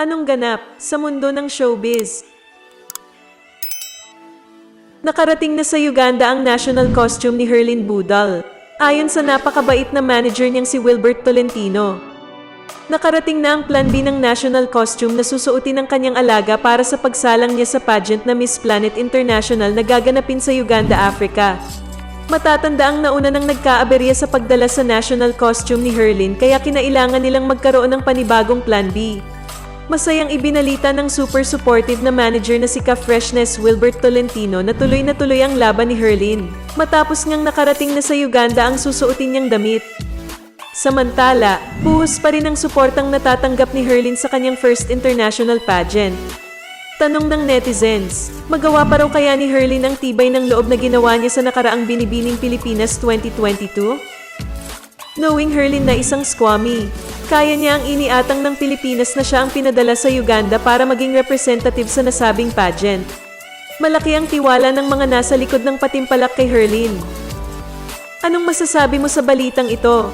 Anong ganap sa mundo ng showbiz? Nakarating na sa Uganda ang national costume ni Herlin Budal. Ayon sa napakabait na manager niyang si Wilbert Tolentino. Nakarating na ang plan B ng national costume na susuotin ng kanyang alaga para sa pagsalang niya sa pageant na Miss Planet International na gaganapin sa Uganda, Africa. Matatanda ang nauna nang nagkaaberya sa pagdala sa national costume ni Herlin kaya kinailangan nilang magkaroon ng panibagong plan B. Masayang ibinalita ng super supportive na manager na si Ka-Freshness Wilbert Tolentino na tuloy na tuloy ang laban ni Herlin. Matapos ngang nakarating na sa Uganda ang susuotin niyang damit. Samantala, buhos pa rin ang suportang natatanggap ni Herlin sa kanyang first international pageant. Tanong ng netizens, magawa pa raw kaya ni Herlin ang tibay ng loob na ginawa niya sa nakaraang Binibining Pilipinas 2022? Knowing Herlin na isang squammy, kaya niya ang iniatang ng Pilipinas na siya ang pinadala sa Uganda para maging representative sa nasabing pageant. Malaki ang tiwala ng mga nasa likod ng patimpalak kay Herlin. Anong masasabi mo sa balitang ito?